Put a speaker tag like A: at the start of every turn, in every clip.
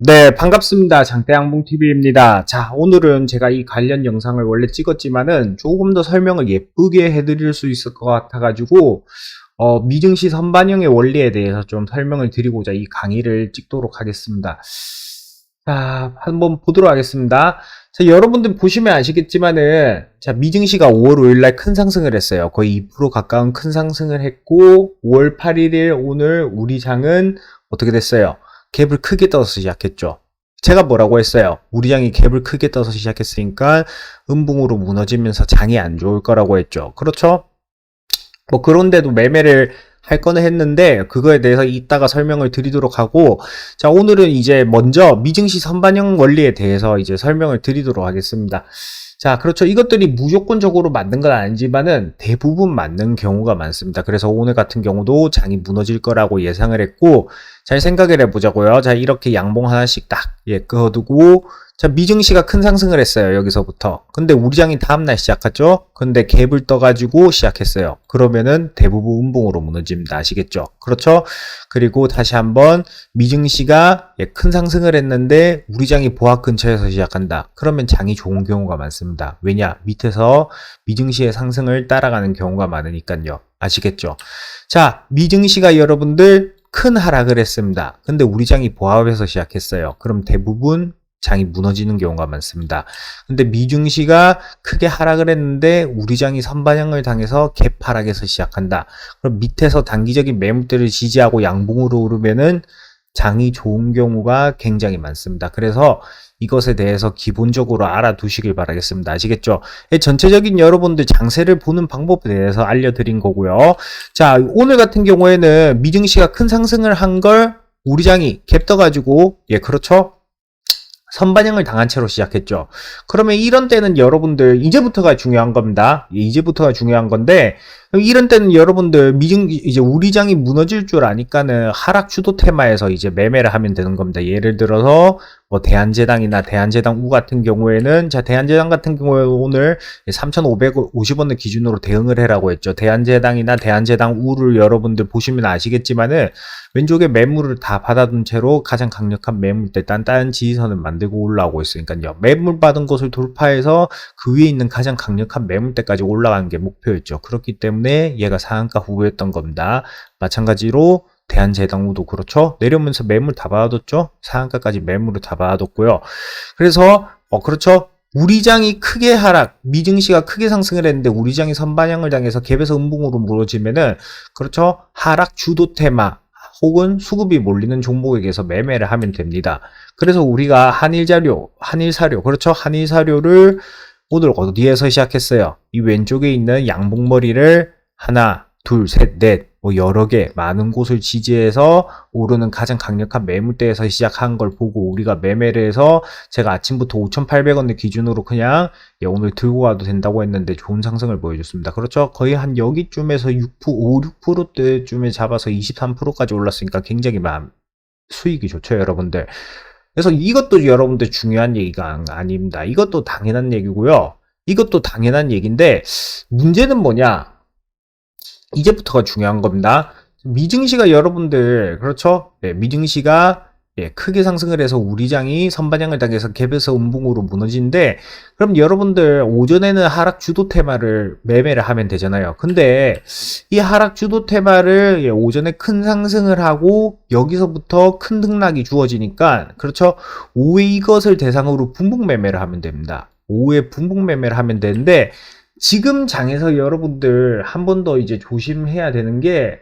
A: 네, 반갑습니다. 장대양봉TV입니다. 자, 오늘은 제가 이 관련 영상을 원래 찍었지만은 조금 더 설명을 예쁘게 해드릴 수 있을 것 같아가지고, 어, 미증시 선반영의 원리에 대해서 좀 설명을 드리고자 이 강의를 찍도록 하겠습니다. 자, 한번 보도록 하겠습니다. 자, 여러분들 보시면 아시겠지만은, 자, 미증시가 5월 5일 날 큰 상승을 했어요. 거의 2% 가까운 큰 상승을 했고, 5월 8일에 오늘 우리 장은 어떻게 됐어요? 갭을 크게 떠서 시작했죠. 제가 뭐라고 했어요? 우리 장이 갭을 크게 떠서 시작했으니까 음봉으로 무너지면서 장이 안 좋을 거라고 했죠. 그렇죠? 뭐 그런데도 매매를 할 거는 했는데 그거에 대해서 이따가 설명을 드리도록 하고 자 오늘은 이제 먼저 미증시 선반영 원리에 대해서 이제 설명을 드리도록 하겠습니다. 자, 그렇죠. 이것들이 무조건적으로 맞는 건 아니지만은 대부분 맞는 경우가 많습니다. 그래서 오늘 같은 경우도 장이 무너질 거라고 예상을 했고, 잘 생각을 해보자고요. 자, 이렇게 양봉 하나씩 딱, 예, 그어두고, 자, 미증시가 큰 상승을 했어요. 여기서부터. 근데 우리 장이 다음날 시작했죠? 근데 갭을 떠가지고 시작했어요. 그러면은 대부분 음봉으로 무너집니다. 아시겠죠? 그렇죠? 그리고 다시 한번 미증시가 예, 큰 상승을 했는데 우리 장이 보합 근처에서 시작한다. 그러면 장이 좋은 경우가 많습니다. 왜냐? 밑에서 미증시의 상승을 따라가는 경우가 많으니까요. 아시겠죠? 자, 미증시가 여러분들 큰 하락을 했습니다. 근데 우리 장이 보합에서 시작했어요. 그럼 대부분 장이 무너지는 경우가 많습니다. 근데 미증시가 크게 하락을 했는데 우리 장이 선반영을 당해서 갭 하락에서 시작한다. 그럼 밑에서 단기적인 매물대를 지지하고 양봉으로 오르면은 장이 좋은 경우가 굉장히 많습니다. 그래서 이것에 대해서 기본적으로 알아두시길 바라겠습니다. 아시겠죠? 예, 전체적인 여러분들 장세를 보는 방법에 대해서 알려드린 거고요. 자, 오늘 같은 경우에는 미증시가 큰 상승을 한 걸 우리 장이 갭 떠가지고, 예, 그렇죠? 선반영을 당한 채로 시작했죠. 그러면 이런 때는 여러분들 이제부터가 중요한 겁니다. 예, 이제부터가 중요한 건데 이런 때는 여러분들 미증 이제 우리 장이 무너질 줄 아니까는 하락 주도 테마에서 이제 매매를 하면 되는 겁니다. 예를 들어서 뭐 대한제당이나 대한제당 우 같은 경우에는 자 대한제당 같은 경우에 오늘 3,550원을 기준으로 대응을 해라고 했죠. 대한제당이나 대한제당 우를 여러분들 보시면 아시겠지만은 왼쪽에 매물을 다 받아둔 채로 가장 강력한 매물대 단단 지지선을 만 들고 올라오고 있으니까요. 매물 받은 곳을 돌파해서 그 위에 있는 가장 강력한 매물대까지 올라가는 게 목표였죠. 그렇기 때문에 얘가 상한가 후보였던 겁니다. 마찬가지로 대한재당우도 그렇죠. 내려오면서 매물 다 받아뒀죠. 상한가까지 매물을 다 받아뒀고요. 그래서 어 그렇죠. 우리장이 크게 하락, 미증시가 크게 상승을 했는데 우리장이 선반영을 당해서 갭에서 음봉으로 무너지면은 그렇죠. 하락 주도 테마 혹은 수급이 몰리는 종목에게서 매매를 하면 됩니다. 그래서 우리가 한일 자료, 한일 사료, 그렇죠. 한일 사료를 오늘 어디에서 시작했어요? 이 왼쪽에 있는 양봉머리를 하나, 둘, 셋, 넷, 뭐 여러 개, 많은 곳을 지지해서 오르는 가장 강력한 매물대에서 시작한 걸 보고 우리가 매매를 해서 제가 아침부터 5,800원을 기준으로 그냥 예, 오늘 들고 가도 된다고 했는데 좋은 상승을 보여줬습니다. 그렇죠? 거의 한 여기쯤에서 6%, 5, 6%대쯤에 잡아서 23%까지 올랐으니까 굉장히 마, 수익이 좋죠, 여러분들. 그래서 이것도 여러분들 중요한 얘기가 아닙니다. 이것도 당연한 얘기고요. 이것도 당연한 얘기인데 문제는 뭐냐? 이제부터가 중요한 겁니다. 미증시가 여러분들 그렇죠? 네, 미증시가 예, 크게 상승을 해서 우리장이 선반영을 당해서 갭에서 음봉으로 무너지는데 그럼 여러분들 오전에는 하락 주도 테마를 매매를 하면 되잖아요. 근데 이 하락 주도 테마를 예, 오전에 큰 상승을 하고 여기서부터 큰 등락이 주어지니까 그렇죠? 오후에 이것을 대상으로 분봉 매매를 하면 됩니다. 오후에 분봉 매매를 하면 되는데 지금 장에서 여러분들 한 번 더 이제 조심해야 되는 게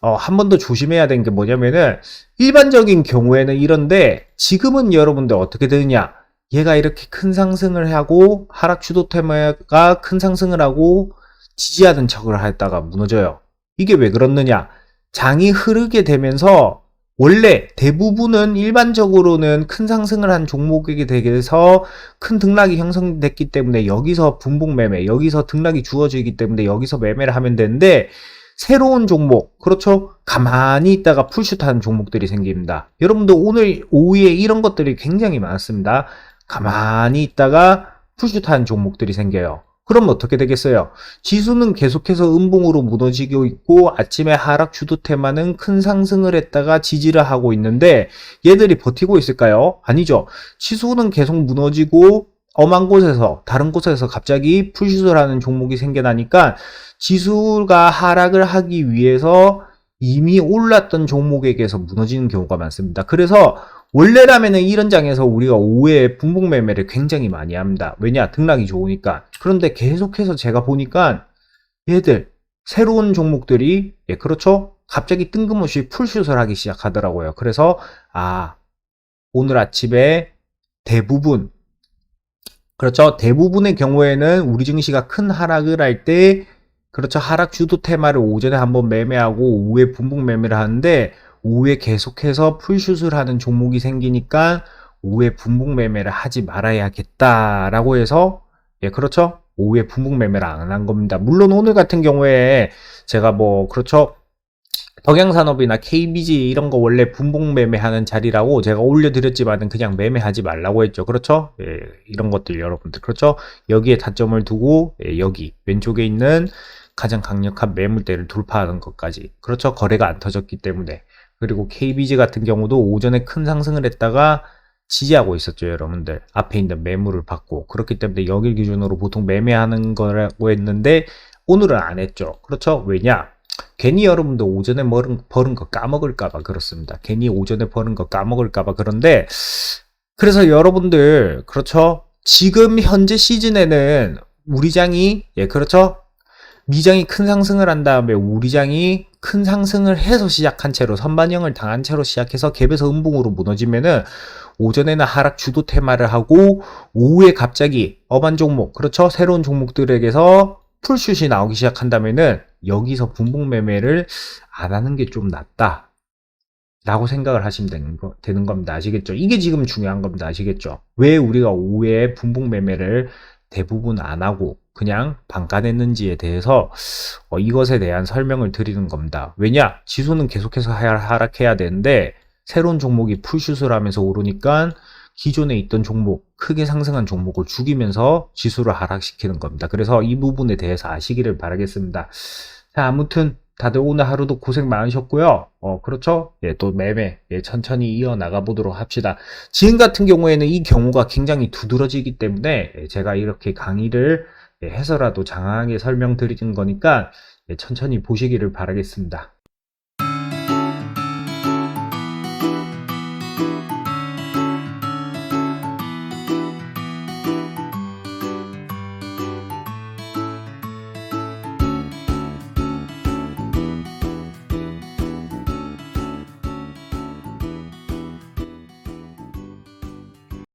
A: 어, 한 번 더 조심해야 되는 게 뭐냐면은, 일반적인 경우에는 이런데, 지금은 여러분들 어떻게 되느냐? 얘가 이렇게 큰 상승을 하고, 하락 주도 테마가 큰 상승을 하고, 지지하던 척을 했다가 무너져요. 이게 왜 그렇느냐? 장이 흐르게 되면서, 원래 대부분은 일반적으로는 큰 상승을 한 종목에게 대해서 큰 등락이 형성됐기 때문에 여기서 분봉 매매, 여기서 등락이 주어지기 때문에 여기서 매매를 하면 되는데, 새로운 종목, 그렇죠? 가만히 있다가 풀슛하는 종목들이 생깁니다. 여러분들 오늘 오후에 이런 것들이 굉장히 많습니다. 가만히 있다가 풀슛하는 종목들이 생겨요. 그럼 어떻게 되겠어요? 지수는 계속해서 음봉으로 무너지고 있고 아침에 하락 주도 테마는 큰 상승을 했다가 지지를 하고 있는데 얘들이 버티고 있을까요? 아니죠. 지수는 계속 무너지고 엄한 곳에서 다른 곳에서 갑자기 풀슛을 하는 종목이 생겨나니까 지수가 하락을 하기 위해서 이미 올랐던 종목에게서 무너지는 경우가 많습니다. 그래서 원래라면은 이런 장에서 우리가 오후에 분봉 매매를 굉장히 많이 합니다. 왜냐? 등락이 좋으니까. 그런데 계속해서 제가 보니까 얘들 새로운 종목들이 예 그렇죠? 갑자기 뜬금없이 풀슛을 하기 시작하더라고요. 그래서 아 오늘 아침에 대부분 그렇죠. 대부분의 경우에는 우리 증시가 큰 하락을 할 때 그렇죠. 하락 주도 테마를 오전에 한번 매매하고 오후에 분봉 매매를 하는데 오후에 계속해서 풀슛을 하는 종목이 생기니까 오후에 분봉 매매를 하지 말아야겠다라고 해서 예 그렇죠? 오후에 분봉 매매를 안 한 겁니다. 물론 오늘 같은 경우에 제가 뭐 그렇죠? 덕양산업이나 KBG 이런 거 원래 분봉 매매하는 자리라고 제가 올려드렸지만은 그냥 매매하지 말라고 했죠. 그렇죠? 예, 이런 것들 여러분들. 그렇죠? 여기에 타점을 두고 예, 여기 왼쪽에 있는 가장 강력한 매물대를 돌파하는 것까지. 그렇죠? 거래가 안 터졌기 때문에 그리고 KBG 같은 경우도 오전에 큰 상승을 했다가 지지하고 있었죠, 여러분들. 앞에 있는 매물을 받고. 그렇기 때문에 여길 기준으로 보통 매매하는 거라고 했는데, 오늘은 안 했죠. 그렇죠? 왜냐? 괜히 여러분들 오전에 버는, 버는 거 까먹을까봐 그렇습니다. 괜히 오전에 버는 거 까먹을까봐 그런데, 그래서 여러분들, 그렇죠? 지금 현재 시즌에는 우리 장이, 예, 그렇죠? 미장이 큰 상승을 한 다음에 우리 장이 큰 상승을 해서 시작한 채로 선반영을 당한 채로 시작해서 갭에서 음봉으로 무너지면은 오전에는 하락 주도 테마를 하고 오후에 갑자기 어반 종목 그렇죠? 새로운 종목들에게서 풀슛이 나오기 시작한다면은 여기서 분봉 매매를 안 하는 게 좀 낫다. 라고 생각을 하시면 되는, 거, 되는 겁니다. 아시겠죠? 이게 지금 중요한 겁니다. 아시겠죠? 왜 우리가 오후에 분봉 매매를 대부분 안 하고 그냥 반가냈는지에 대해서 어, 이것에 대한 설명을 드리는 겁니다. 왜냐? 지수는 계속해서 하- 하락해야 되는데 새로운 종목이 풀슛을 하면서 오르니까 기존에 있던 종목, 크게 상승한 종목을 죽이면서 지수를 하락시키는 겁니다. 그래서 이 부분에 대해서 아시기를 바라겠습니다. 자, 아무튼 다들 오늘 하루도 고생 많으셨고요. 어, 그렇죠? 예, 또 매매, 예, 천천히 이어나가 보도록 합시다. 지금 같은 경우에는 이 경우가 굉장히 두드러지기 때문에 예, 제가 이렇게 강의를 예, 해서라도 장황하게 설명드리는 거니까 예, 천천히 보시기를 바라겠습니다.